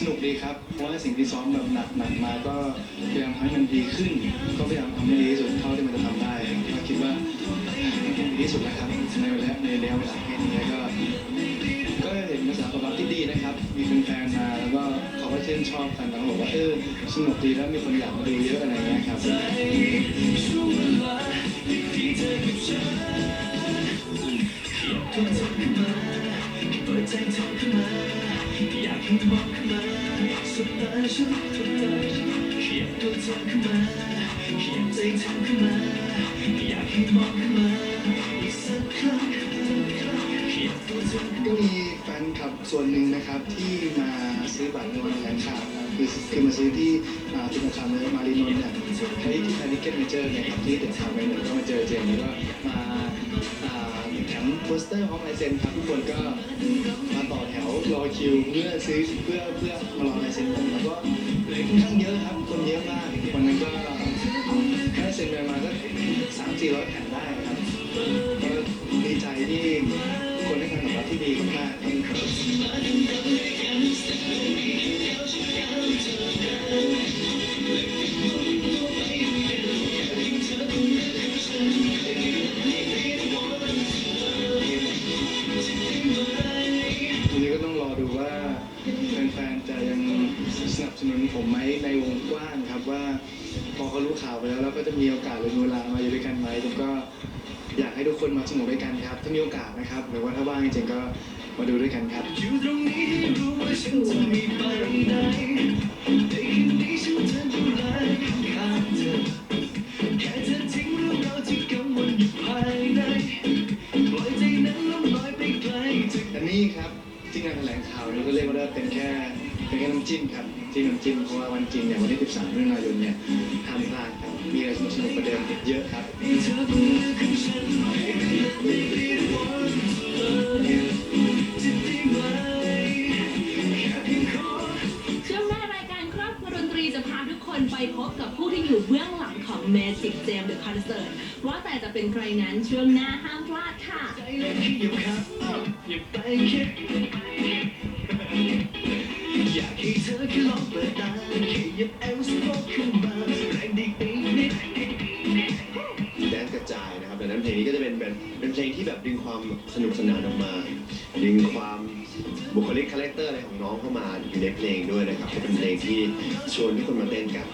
สนุกดีครับ เพราะว่าสิ่งที่ซ้อมแบบหนักหนักมาก็พยายามทำให้มันดีขึ้น ก็พยายามทำให้ดีที่สุดเท่าที่มันจะทำได้ก็คิดว่าดีที่สุดแล้วครับในระยะในระยะเวลาแค่นี้ก็ก็เห็นกระแสตอบรับที่ดีนะครับ มีแฟนๆมาแล้วก็เขาก็ชื่นชอบกันแล้วบอกว่าเออสนุกดีแล้วมีคนอยากมาดูเยอะอะไรเงี้ยครับก็ ใจทบขึ้นมาอยากให้ทบขึ้นมาสุดตาฉันทุกตาอยากตัวเธอขึ้นมาอยากใจเธอขึ้นมาอยากให้ทบขึ้นมาอีกสักครั้งอยากตัวเธอก็มีแฟนคลับส่วนหนึ่งนะครับที่มาซื้อบัตรนวันแถลงขาคือคือมาซื้อที่อ่าธนาเลยมาลีนนท์เนี่ยใช้ที่แพนิเก็ตมาเจอเนี่ยครับที่เด็กชาไวเนี่ยก็มาเจอเจนนี้ว่า โปสเตอร์ของลายเซ็นครับทุกคนก็มาต่อแถวรอคิวเพื่อซื้อเพื่อเพื่อมารอลายเซ็นผมแล้วก็ค่อนข้างเยอะครับคนเยอะมากวันนั้นก็แค่เซ็นไปมาณสักสามสี่ร้อยแผ่นได้ครับก็ดีใจที่ทุกคนได้การตอบรับที่ดีมากๆ จะยังสนับสนุนผมไหมในวงกว้างครับว่า พอเขารู้ข่าวไปแล้วเราก็จะมีโอกาสหรือมีเวลามาอยู่ด้วยกันไหมผมก็อยากให้ทุกคนมาสนุกด้วยกันครับ ถ้ามีโอกาสนะครับ หรือว่าถ้าว่างจริงๆก็มาดูด้วยกันครับอยู่ตรงนี้ให้รู้ว่าฉันจะไม่ไปไหนในคืนนี้ฉันจะดูแลข้างเธอแค่เธอทิ้งเรื่องราวที่กังวลอยู่ภายในปล่อยใจนั้นล่องลอยไปไกลจากอันนี้ครับที่งานแถลงข่าวเราก็เรียกว่าเป็นแค่ เป็นแค่น้ำจิ้มครับจิ้มน้ำจิ้มเพราะว่าวันจริงเนี่ยวันที่ 13มิถุนายนเนี่ยห้ามพลาดครับมีอะไรสนุกๆประเดิมอีกเยอะครับไม่ได้วันเลยจะได้ไหมแค่เพียงขอช่วงหน้ารายการครอบครัวดนตรีจะพาทุกคนไปพบกับผู้ที่อยู่เบื้องหลังของ Magic Jam The Concert ว่าแต่จะเป็นใครนั้นช่วงหน้าห้ามพลาดค่ะใจและขยับขาอย่าไปคิด ปิดตาขยับเอวสะโพกขึ้นมาแรงดีอีนิดแดนกระจายนะครับดังนั้นเพลงนี้ก็จะเป็นเป็นเป็นเพลงที่แบบดึงความสนุกสนานออกมา ดึงความบุคลิกคาแรคเตอร์อะไรของน้องเข้ามาอยู่ในเพลงด้วยนะครับจะเป็นเพลงที่ชวนทุกคนมาเต้นกัน